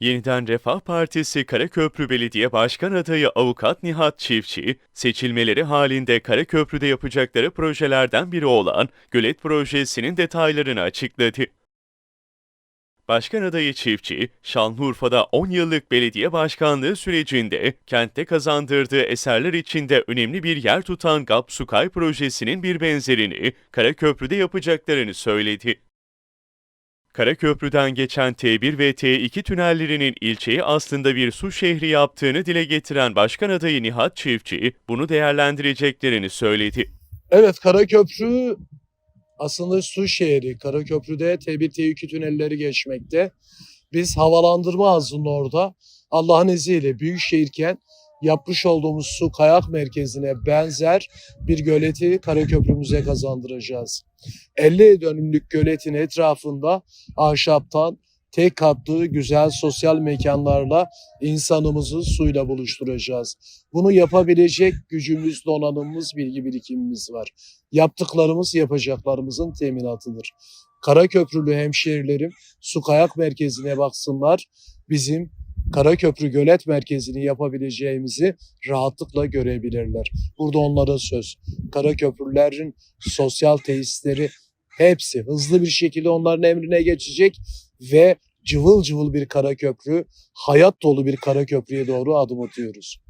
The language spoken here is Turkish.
Yeniden Refah Partisi Karaköprü Belediye Başkan Adayı Avukat Nihat Çiftçi, seçilmeleri halinde Karaköprü'de yapacakları projelerden biri olan Gölet Projesi'nin detaylarını açıkladı. Başkan adayı Çiftçi, Şanlıurfa'da 10 yıllık belediye başkanlığı sürecinde kentte kazandırdığı eserler içinde önemli bir yer tutan GAP Sukay projesinin bir benzerini Karaköprü'de yapacaklarını söyledi. Karaköprü'den geçen T1 ve T2 tünellerinin ilçeyi aslında bir su şehri yaptığını dile getiren Başkan adayı Nihat Çiftçi, bunu değerlendireceklerini söyledi. Evet Karaköprü aslında su şehri. Karaköprü'de T1 T2 tünelleri geçmekte. Biz havalandırma ağzının orada Allah'ın izniyle büyük şehirken yapmış olduğumuz su kayak merkezine benzer bir göleti Karaköprümüze kazandıracağız. 50 dönümlük göletin etrafında ahşaptan tek katlı güzel sosyal mekanlarla insanımızı suyla buluşturacağız. Bunu yapabilecek gücümüz, donanımımız, bilgi birikimimiz var. Yaptıklarımız yapacaklarımızın teminatıdır. Karaköprülü hemşehrilerim su kayak merkezine baksınlar. Bizim Karaköprü Gölet Merkezi'ni yapabileceğimizi rahatlıkla görebilirler. Burada onlara söz. Karaköprülerin sosyal tesisleri hepsi hızlı bir şekilde onların emrine geçecek ve cıvıl cıvıl bir Karaköprü, hayat dolu bir Karaköprü'ye doğru adım atıyoruz.